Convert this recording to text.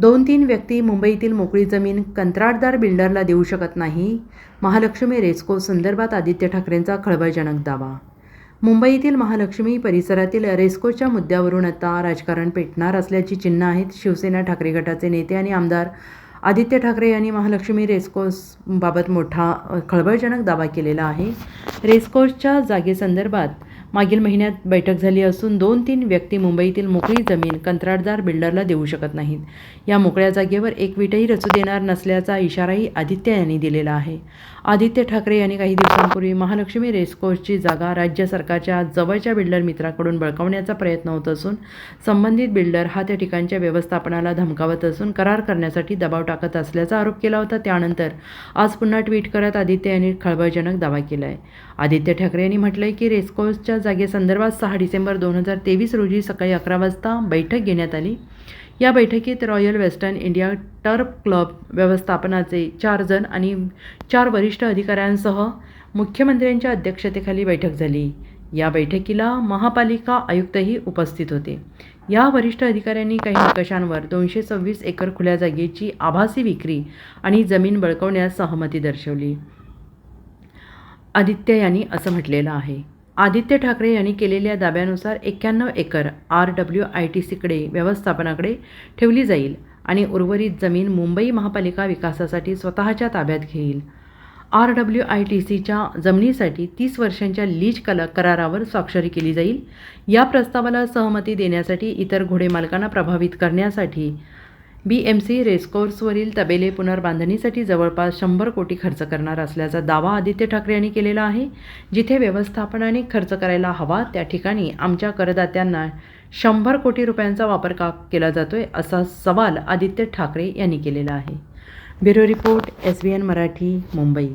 दोन तीन व्यक्ती मुंबईतील मोकळी जमीन कंत्राटदार बिल्डरला देऊ शकत नाही. महालक्ष्मी रेस्को संदर्भात आदित्य ठाकरेंचा खळबळजनक दावा. मुंबईतील महालक्ष्मी परिसरातील रेस्कोच्या मुद्द्यावरून आता राजकारण पेटणार असल्याची चिन्ह आहेत शिवसेना ठाकरे गटाचे नेते आणि आमदार आदित्य ठाकरे यांनी महालक्ष्मी रेस्कोसबाबत मोठा खळबळजनक दावा केलेला आहे. रेस्कोसच्या जागेसंदर्भात मागील महिन्यात बैठक झाली असून दोन तीन व्यक्ती मुंबईतील मोकळी जमीन कंत्राटदार बिल्डरला देऊ शकत नाहीत. या मोकळ्या जागेवर एक विटही रचू देणार नसल्याचा इशाराही आदित्य यांनी दिलेला आहे. आदित्य ठाकरे यांनी काही दिवसांपूर्वी महालक्ष्मी रेसकोर्सची जागा राज्य सरकारच्या जवळच्या बिल्डर मित्राकडून बळकावण्याचा प्रयत्न होत असून संबंधित बिल्डर हा त्या ठिकाणच्या व्यवस्थापनाला धमकावत असून करार करण्यासाठी दबाव टाकत असल्याचा आरोप केला होता. त्यानंतर आज पुन्हा ट्विट करत आदित्य यांनी खळबळजनक दावा केला आहे आदित्य ठाकरे यांनी म्हटलंय की रेसकोर्सच्या जागेसंदर्भात सहा डिसेंबर दोन हजार तेवीस रोजी सकाळी अकरा वाजता बैठक घेण्यात आली. या बैठकीत royal western India turf club व्यवस्थापनाचे चार जण आणि चार वरिष्ठ अधिकाऱ्यांसह मुख्यमंत्र्यांच्या अध्यक्षतेखाली बैठक झाली. या बैठकीला महापालिका आयुक्तही उपस्थित होते. या वरिष्ठ अधिकाऱ्यांनी काही निकषांवर दोनशे सव्वीस एकर खुल्या जागेची आभासी विक्री आणि जमीन बळकवण्यास सहमती दर्शवली. आदित्य यांनी असं म्हटलेलं आहे. आदित्य ठाकरे यांनी केलेल्या दाव्यानुसार एक्क्याण्णव acre R W I T सीकडे व्यवस्थापनाकडे ठेवली जाईल आणि उर्वरित जमीन मुंबई महापालिका विकासासाठी स्वतःच्या ताब्यात घेईल. आर डब्ल्यू आय टी सीच्या जमिनीसाठी तीस वर्षांच्या लीज कला करारावर स्वाक्षरी केली जाईल. या प्रस्तावाला सहमती देण्यासाठी इतर घोडेमालकांना प्रभावित करण्यासाठी बी एम सी रेसकोर्सवरील तबेले पुनर्बांधणीसाठी जवळपास शंभर कोटी खर्च करणार असल्याचा दावा आदित्य ठाकरे यांनी केलेला आहे. जिथे व्यवस्थापनाने खर्च करायला हवा त्या ठिकाणी आमच्या करदात्यांना शंभर कोटी रुपयांचा वापर का केला जातोय असा सवाल आदित्य ठाकरे यांनी केलेला आहे. Bureau report S B N Marathi Mumbai.